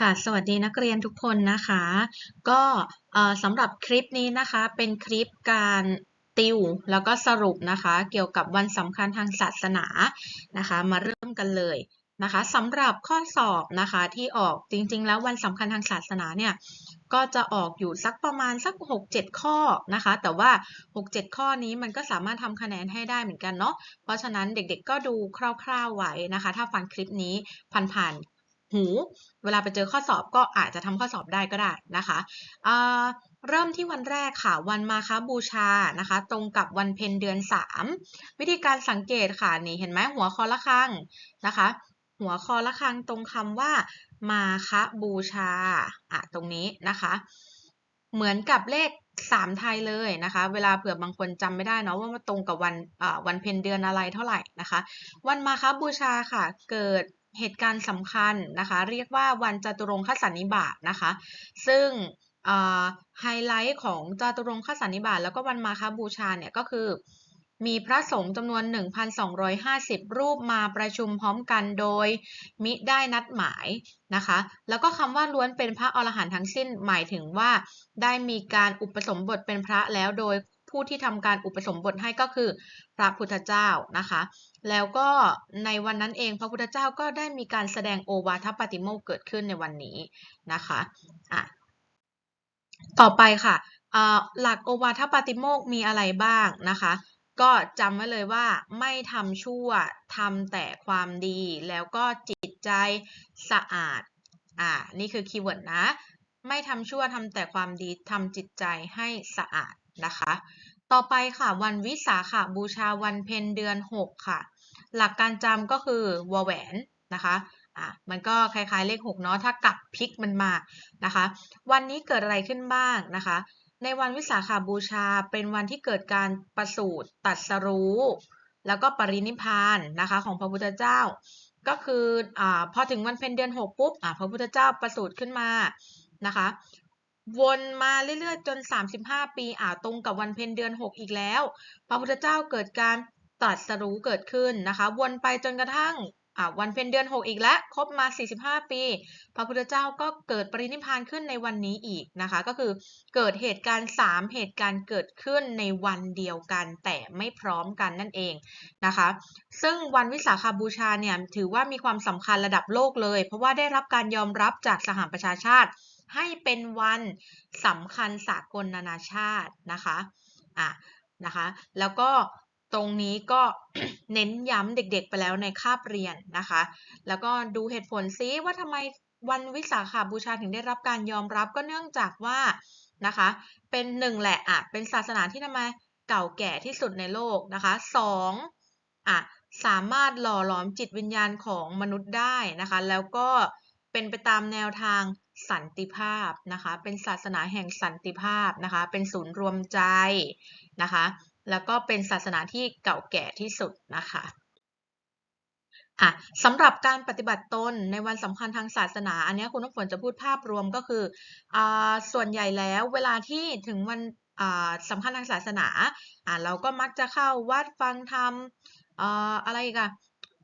ค่ะ สวัสดีนักเรียนทุกคนนะคะ ก็สำหรับคลิปนี้นะคะเป็นคลิปการติวแล้วก็สรุปนะคะ เกี่ยวกับวันสำคัญทางศาสนานะคะ มาเริ่มกันเลยนะคะสำหรับข้อสอบนะคะที่ออกจริงๆ แล้ววันสำคัญทางศาสนาเนี่ยก็จะออกอยู่สักประมาณสัก 6-7 ข้อนะคะ แต่ว่า 6-7 ข้อนี้มันก็สามารถทำคะแนนให้ได้เหมือนกันเนาะเพราะฉะนั้นเด็กๆก็ดูคร่าวๆไว้นะคะ ถ้าฟังคลิปนี้ผ่านๆ หู เวลาไปเจอข้อสอบก็อาจจะทำข้อสอบได้ก็ได้นะคะอ่าเริ่มที่วันแรกค่ะวันมาคบูชานะคะ ตรงกับวันเพ็ญเดือน 3 วิธีการสังเกตค่ะนี่เห็นไหมหัวคอละครังนะคะ หัวคอละครังตรงคำว่ามาคบูชาอะตรงนี้นะคะ เหมือนกับเลข3ไทยเลยนะคะ เวลาเผื่อบางคนจำไม่ได้เนาะว่ามันตรงกับวันวันเพ็ญเดือนอะไรเท่าไหร่นะคะ วันมาคบูชาค่ะ เกิด เหตุการณ์สำคัญนะคะ เรียกว่าวันจตุรงคสันนิบาตนะคะ ซึ่งไฮไลท์ของจตุรงคสันนิบาตแล้วก็วันมาคบูชาเนี่ยก็คือ มีพระสงฆ์จำนวน 1,250 รูปมาประชุมพร้อมกันโดยมิได้นัดหมายนะคะ แล้วก็คำว่าล้วนเป็นพระอรหันต์ทั้งสิ้นหมายถึงว่า ได้มีการอุปสมบทเป็นพระแล้วโดยผู้ที่ทำการอุปสมบทให้ก็คือพระพุทธเจ้านะคะ แล้วก็ในวันนั้นเองพระพุทธเจ้าก็ได้มีการแสดงโอวาทปาติโมกเกิดขึ้นในวันนี้นะคะอะต่อไปค่ะหลักโอวาทปาติโมกมีอะไรบ้างนะคะ ก็จำไว้เลยว่าไม่ทำชั่วทำแต่ความดีแล้วก็จิตใจสะอาดอ่านี่คือคีย์เวิร์ดนะ ไม่ทำชั่วทำแต่ความดีทำจิตใจให้สะอาดนะคะ ต่อไปค่ะวันวิสาขบูชาวันเพ็ญเดือน 6 ค่ะ หลักการจำก็คือวอแหวนนะคะอะมันก็คล้ายๆเลข6เนาะถ้ากลับพลิกมันมานะคะ วันนี้เกิดอะไรขึ้นบ้างนะคะ ในวันวิสาขาบูชาเป็นวันที่เกิดการประสูติตัดสรู้ แล้วก็ปรินิพานนะคะของพระพุทธเจ้า ก็คืออ่าพอถึงวันเพ็ญเดือน 6 ปุ๊บอ่าพระพุทธเจ้าประสูติขึ้นมานะคะวนมาเรื่อยๆจน 35 ปีอาตรงกับวันเพ็ญเดือน 6 อีกแล้ว พระพุทธเจ้าเกิดการ ตรัสรู้เกิดขึ้นนะคะวนไปจนกระทั่งวันเพ็ญเดือน 6 อีกแล้วครบมา 45 ปี พระพุทธเจ้าก็เกิดปรินิพานขึ้นในวันนี้อีกนะคะ ก็คือเกิดเหตุการณ์ 3 เหตุการณ์เกิดขึ้นในวันเดียวกันแต่ไม่พร้อมกันนั่นเองนะคะ ซึ่งวันวิสาขาบูชาเนี่ยถือว่ามีความสำคัญระดับโลกเลย เพราะว่าได้รับการยอมรับจากสหประชาชาติ ให้เป็นวันสำคัญสากลนานาชาตินะคะอะนะคะ แล้วก็ ตรงนี้ก็เน้นย้ำเด็กๆไปแล้วในคาบเรียนนะคะ แล้วก็ดูเหตุผลซิว่าทำไมวันวิสาขาบูชาถึงได้รับการยอมรับก็เนื่องจากว่านะคะ เป็นหนึ่งแหละอะเป็นศาสนาที่ทำไมเก่าแก่ที่สุดในโลกนะคะสองอะสามารถหล่อหลอมจิตวิญญาณของมนุษย์ได้นะคะ แล้วก็เป็นไปตามแนวทางสันติภาพนะคะ เป็นศาสนาแห่งสันติภาพนะคะ เป็นศูนย์รวมใจนะคะ แล้วก็เป็นศาสนาที่เก่าแก่ที่สุดนะคะอะสำหรับการปฏิบัติตนในวันสำคัญทางศาสนา อันนี้คุณน้ำฝนจะพูดภาพรวมก็คืออส่วนใหญ่แล้วเวลาที่ถึงวันสำคัญทางศาสนา เราก็มักจะเข้าวัดฟังธรรมออะไรกัน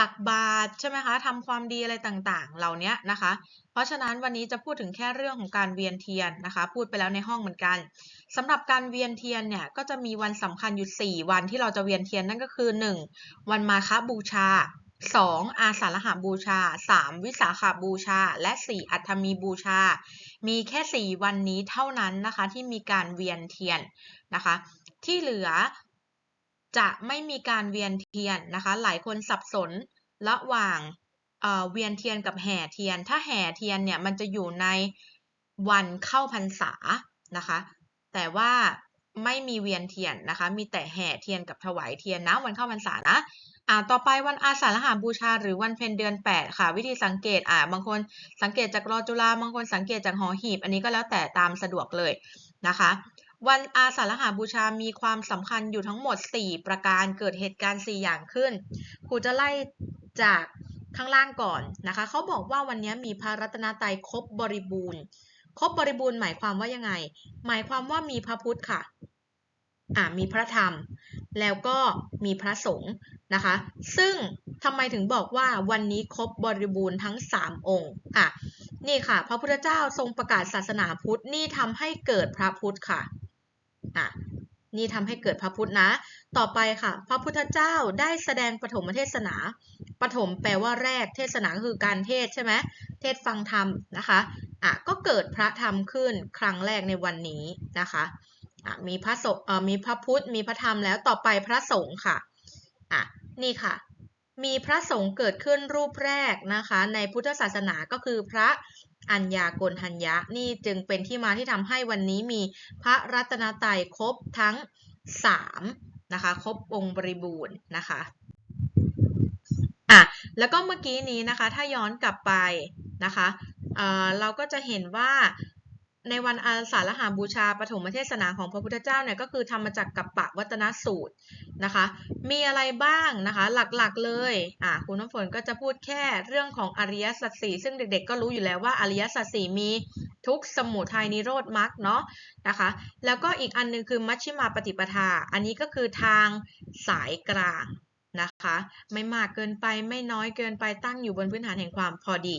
ตักบาตรใช่ไหมคะทำความดีอะไรต่างๆ เหล่านี้นะคะ เพราะฉะนั้นวันนี้จะพูดถึงแค่เรื่องของการเวียนเทียนนะคะ พูดไปแล้วในห้องเหมือนกันสำหรับการเวียนเทียนเนี่ยก็จะมีวันสำคัญอยู่ 4 วันที่เราจะเวียนเทียนนั่นก็คือ 1. วันมาฆบูชา 2. อาสาฬหาบูชา 3. วิสาขาบูชา และ 4. อัฐมีบูชา มีแค่ 4 วันนี้เท่านั้นนะคะที่มีการเวียนเทียนนะคะ ที่เหลือ จะไม่มีการเวียนเทียนนะคะ หลายคนสับสนระหว่างเเวียนเทียนกับแห่เทียน ถ้าแห่เทียนเนี่ยมันจะอยู่ในวันเข้าพรรษานะคะ แต่ว่าไม่มีเวียนเทียนนะคะ มีแต่แห่เทียนกับถวายเทียนนะวันเข้าพรรษานะอ่าต่อไปวันอาสาฬหาบูชา หรือวันเพ็ญเดือน 8 ค่ะ วิธีสังเกตอ่าบางคนสังเกตจากรอจุฬาบางคนสังเกตจากหอหีบ อันนี้ก็แล้วแต่ตามสะดวกเลยนะคะ วันอาสาฬหาบูชามีความสำคัญอยู่ทั้งหมด 4 ประการเกิดเหตุการณ์ 4 อย่างขึ้น ครูจะไล่จากข้างล่างก่อนนะคะเขาบอกว่าวันนี้มีพระรัตนตรัยครบบริบูรณ์ ครบบริบูรณ์หมายความว่ายังไง หมายความว่ามีพระพุทธค่ะอ่ามีพระธรรม แล้วก็มีพระสงฆ์นะคะ ซึ่งทำไมถึงบอกว่าวันนี้ครบบริบูรณ์ทั้ง 3 องค์อะนี่ค่ะ พระพุทธเจ้าทรงประกาศศาสนาพุทธนี่ทำให้เกิดพระพุทธค่ะ อะนี่ทำให้เกิดพระพุทธนะ ต่อไปค่ะ พระพุทธเจ้าได้แสดงปฐมเทศนา ปฐมแปลว่าแรก เทศนาคือการเทศใช่ไหม เทศฟังธรรมนะคะ อะก็เกิดพระธรรมขึ้นครั้งแรกในวันนี้นะคะ อะมีพระสงฆ์เอ่อมีพระพุทธ มีพระธรรมแล้วต่อไปพระสงฆ์ค่ะ อะนี่ค่ะ มีพระสงฆ์เกิดขึ้นรูปแรกนะคะ ในพุทธศาสนาก็คือพระ อัญญากลทัญญะนี่จึงเป็นที่มาที่ทำให้วันนี้มีพระรัตนตรัยครบทั้ง3นะคะครบองค์บริบูรณ์นะคะอะแล้วก็เมื่อกี้นี้นะคะถ้าย้อนกลับไปนะคะเเราก็จะเห็นว่า ในวันอาสาฬหาบูชาปฐมเทศนาของพระพุทธเจ้าเนี่ยก็คือทำมาจากกัปปะวัตนสูตรนะคะ มีอะไรบ้างนะคะ หลักๆเลยอะคุณน้ำฝนก็จะพูดแค่เรื่องของอริยสัจสี่ซึ่งเด็กๆ ก็รู้อยู่แล้วว่าอริยสัจสี่มีทุกสมุทัยนิโรธมรรคเนาะนะคะ แล้วก็อีกอันหนึงคือมัชฌิมาปฏิปทา อันนี้ก็คือทางสายกลางนะคะ ไม่มากเกินไปไม่น้อยเกินไปตั้งอยู่บนพื้นฐานแห่งความพอดี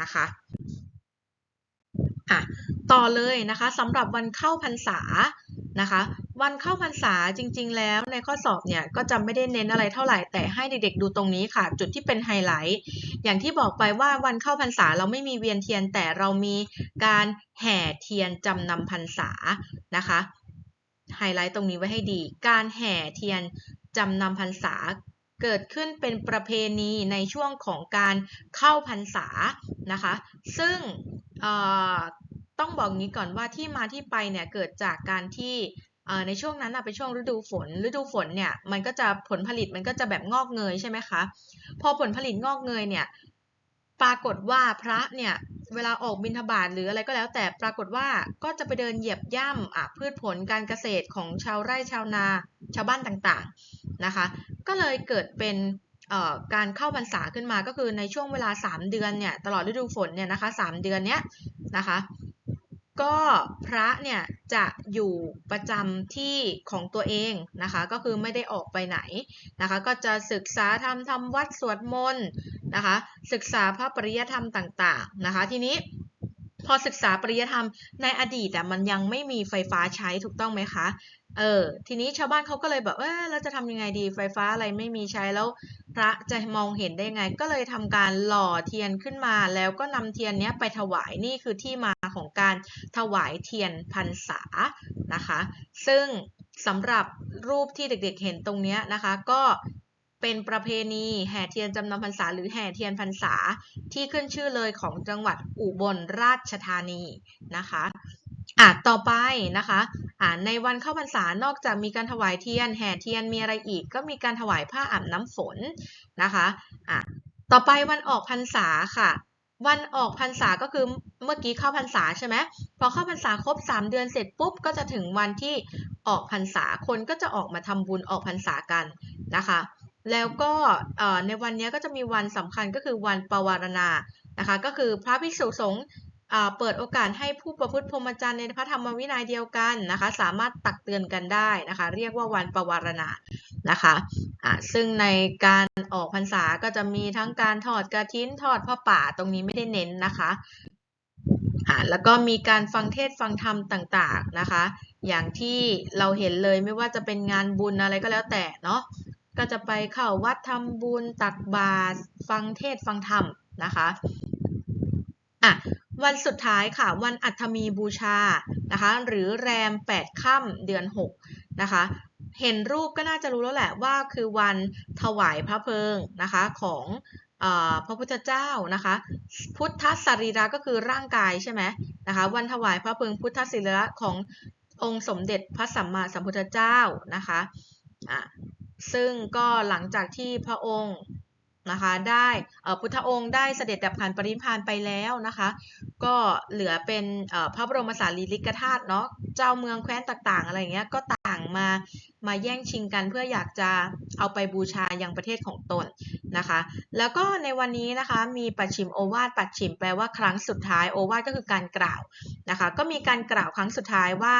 นะคะอะ ต่อเลยนะคะสำหรับวันเข้าพรรษานะคะ วันเข้าพรรษาจริง ๆ แล้วในข้อสอบเนี่ยก็จะไม่ได้เน้นอะไรเท่าไหร่แต่ให้เด็กๆดูตรงนี้ค่ะ จุดที่เป็นไฮไลท์อย่างที่บอกไปว่าวันเข้าพรรษาเราไม่มีเวียนเทียนแต่เรามีการแห่เทียนจำนำพรรษานะคะไฮไลท์ตรงนี้ไว้ให้ดี การแห่เทียนจำนำพรรษาเกิดขึ้นเป็นประเพณีในช่วงของการเข้าพรรษานะคะ ซึ่ง ต้องบอกงี้ก่อนว่าที่มาที่ไปเนี่ยเกิดจากการที่ในช่วงนั้นเป็นช่วงฤดูฝน ฤดูฝนเนี่ยมันก็จะผลผลิตมันก็จะแบบงอกเงยใช่ไหมคะ พอผลผลิตงอกเงยเนี่ยปรากฏว่าพระเนี่ยเวลาออกบิณฑบาตหรืออะไรก็แล้ว แต่ปรากฏว่าก็จะไปเดินเหยียบย่ำอะพืชผลการเกษตรของชาวไร่ชาวนาชาวบ้านต่างๆนะคะ ก็เลยเกิดเป็นการเข้าพรรษาขึ้นมาก็คือในช่วงเวลา 3 เดือนเนี่ยตลอดฤดูฝนเนี่ยนะคะ3เดือนเนี้ยนะคะ ก็พระเนี่ยจะอยู่ประจำที่ของตัวเองนะคะ ก็คือไม่ได้ออกไปไหนนะคะ ก็จะศึกษาธรรมทำวัดสวดมนต์นะคะ ศึกษาพระปริยธรรมต่างๆนะคะ ทีนี้พอศึกษาปริยธรรมในอดีตแต่มันยังไม่มีไฟฟ้าใช้ถูกต้องไหมคะเออทีนี้ชาวบ้านเขาก็เลยแบบเออเราจะทำยังไงดีไฟฟ้าอะไรไม่มีใช้แล้ว พระจะมองเห็นได้ไง ก็เลยทำการหล่อเทียนขึ้นมา แล้วก็นำเทียนนี้ไปถวายนี่คือที่มาของการถวายเทียนพรรษานะคะ ซึ่งสำหรับรูปที่เด็กๆเห็นตรงนี้นะคะ ก็เป็นประเพณีแห่เทียนจำนำพรรษาหรือแห่เทียนพรรษาที่ขึ้นชื่อเลยของจังหวัดอุบลราชธานีนะคะอะต่อไปนะคะ ในวันเข้าพรรษานอกจากมีการถวายเทียน แห่เทียนมีอะไรอีก ก็มีการถวายผ้าอาบน้ำฝนนะคะอะต่อไปวันออกพรรษาค่ะ วันออกพรรษาก็คือเมื่อกี้เข้าพรรษาใช่ไหมพอเข้าพรรษาครบ 3 เดือนเสร็จปุ๊บก็จะถึงวันที่ออกพรรษาคนก็จะออกมาทำบุญออกพรรษากันนะคะแล้วก็ในวันนี้ก็จะมีวันสำคัญก็คือวันปวารณานะคะ ก็คือพระภิกษุสงฆ์ เปิดโอกาสให้ผู้ประพฤติพรหมจรรย์ในพระธรรมวินัยเดียวกันนะคะ สามารถตักเตือนกันได้นะคะ เรียกว่าวันประวารณานะคะอ่าซึ่งในการออกพรรษาก็จะมีทั้งการทอดกระถินทอดผ้าป่าตรงนี้ไม่ได้เน้นนะคะอ่าแล้วก็มีการฟังเทศฟังธรรมต่างๆนะคะ อย่างที่เราเห็นเลยไม่ว่าจะเป็นงานบุญอะไรก็แล้วแต่เนาะก็จะไปเข้าวัดทำบุญตักบาตรฟังเทศฟังธรรมนะคะอะ วันสุดท้ายค่ะ วันอัฐมีบูชานะคะ หรือแรม 8 ค่ำเดือน 6 นะคะ เห็นรูปก็น่าจะรู้แล้วแหละว่าคือวันถวายพระเพลิงนะคะของพระพุทธเจ้านะคะ พุทธสรีระก็คือร่างกายใช่ไหมนะคะ วันถวายพระเพลิงพุทธสรีระขององค์สมเด็จพระสัมมาสัมพุทธเจ้านะคะะซึ่งก็หลังจากที่พระองค์นะคะได้พุทธองค์ได้เสด็จดับขันปรินิพพานไปแล้วนะคะ ก็เหลือเป็นพระบรมสารีริกธาตุเนาะเจ้าเมืองแคว้นต่างๆ อะไรเงี้ยก็ต่างมามาแย่งชิงกันเพื่ออยากจะเอาไปบูชายังประเทศของตนนะคะ แล้วก็ในวันนี้นะคะมีปัจฉิมโอวาทปัจฉิมแปลว่าครั้งสุดท้ายโอวาทก็คือการกล่าวนะคะ ก็มีการกล่าวครั้งสุดท้ายว่า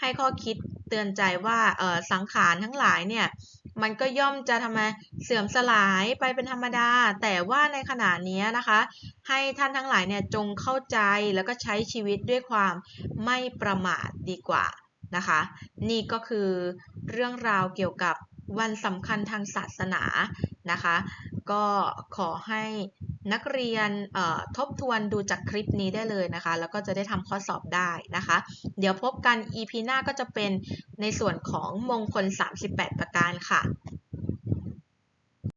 ให้ข้อคิดเตือนใจว่าสังขารทั้งหลายเนี่ย มันก็ย่อมจะทำไมเสื่อมสลายไปเป็นธรรมดา แต่ว่าในขณะนี้นะคะ ให้ท่านทั้งหลายเนี่ยจงเข้าใจแล้วก็ใช้ชีวิตด้วยความไม่ประมาทดีกว่านะคะ นี่ก็คือเรื่องราวเกี่ยวกับวันสำคัญทางศาสนานะคะ ก็ขอให้ นักเรียนทบทวนดูจากคลิปนี้ได้เลยนะคะ แล้วก็จะได้ทำข้อสอบได้นะคะ เดี๋ยวพบกัน EP หน้าก็จะเป็นในส่วนของมงคล 38 ประการค่ะ